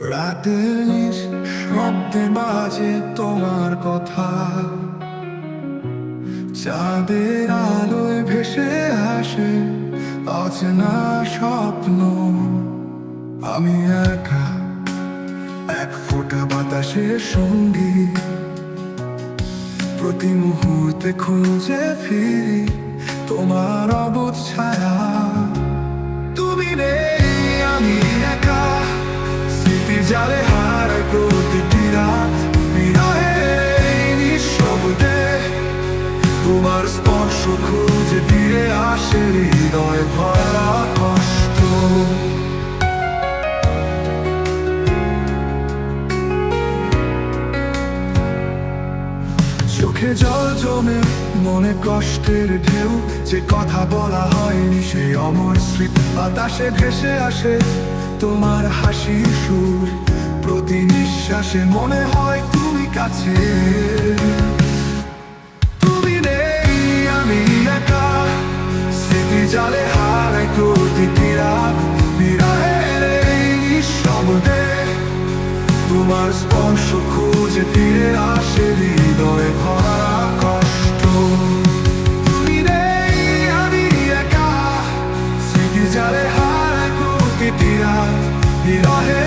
রাতের শব্দে বাজে তোমার কথা। চাঁদের আলোয় ভেসে আসে অচেনা স্বপ্ন। আমি একা, এক ফোঁটা বাতাসের সঙ্গী। প্রতি মুহূর্তে খুঁজে ফিরি তোমার অবুধ ছায়া। কষ্ট চোখে জল জমে মনে কষ্টের ঢেউ যে কথা বলা হয়নি সেই অমর স্মৃতি বাতাসে ভেসে আসে তোমার হাসির সুর প্রতি নিঃশ্বাসে মনে হয় তুমি কাছে। তুমি নেই, আমি একা। স্মৃতি জালে হারাই প্রতিটি রাত। বিরহের তোমার স্পর্শ খুঁজে ফিরে আসে হৃদয়ে ভরা কষ্ট। তুমি নেই, আমি একা। স্মৃতি জালে হারায় প্রতিটি রাত। বিরহের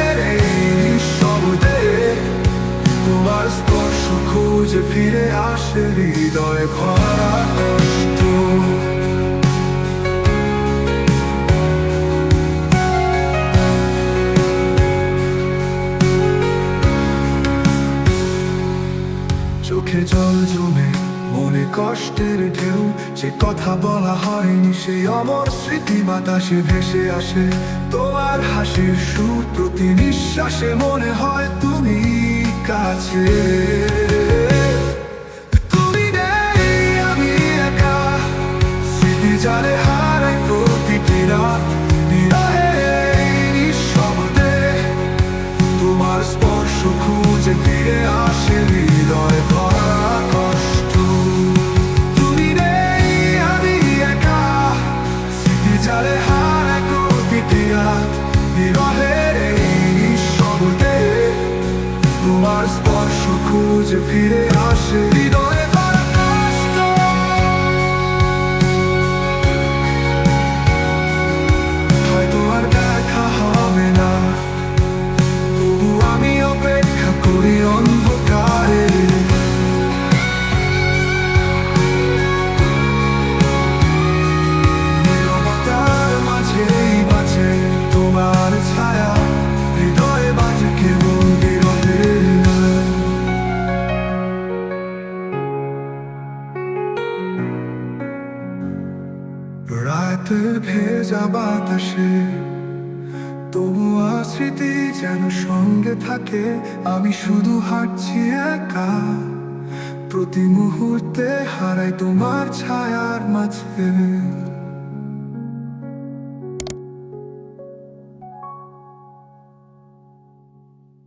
স্পর্শ খুঁজে ফিরে আসে হৃদয়ে ভরা কষ্ট। চোখে জল জমে, মনে কষ্টের ঢেউ, যে কথা বলা হয়নি সেই অমর স্মৃতি বাতাসে ভেসে আসে। তোমার হাসির সুর প্রতি নিঃশ্বাসে মনে হয় তুমি কাছে তুমি নেই আমি একা স্মৃতি জালে হারাই প্রতিটি রাত তোমার স্পর্শ খুঁজে ফিরে আসে হৃদয় ভরা কষ্ট তুমি নেই আমি একা স্মৃতি জালে হারায় প্রতিটি রাত বিরহের স্পর্শ খুঁজে ফিরে আসে রাতের ভেজা বাতাসে। তবু স্মৃতি যেন সঙ্গে থাকে। আমি শুধু হাঁটছি একা। প্রতি মুহূর্তে হারাই তোমার ছায়ার মাঝে।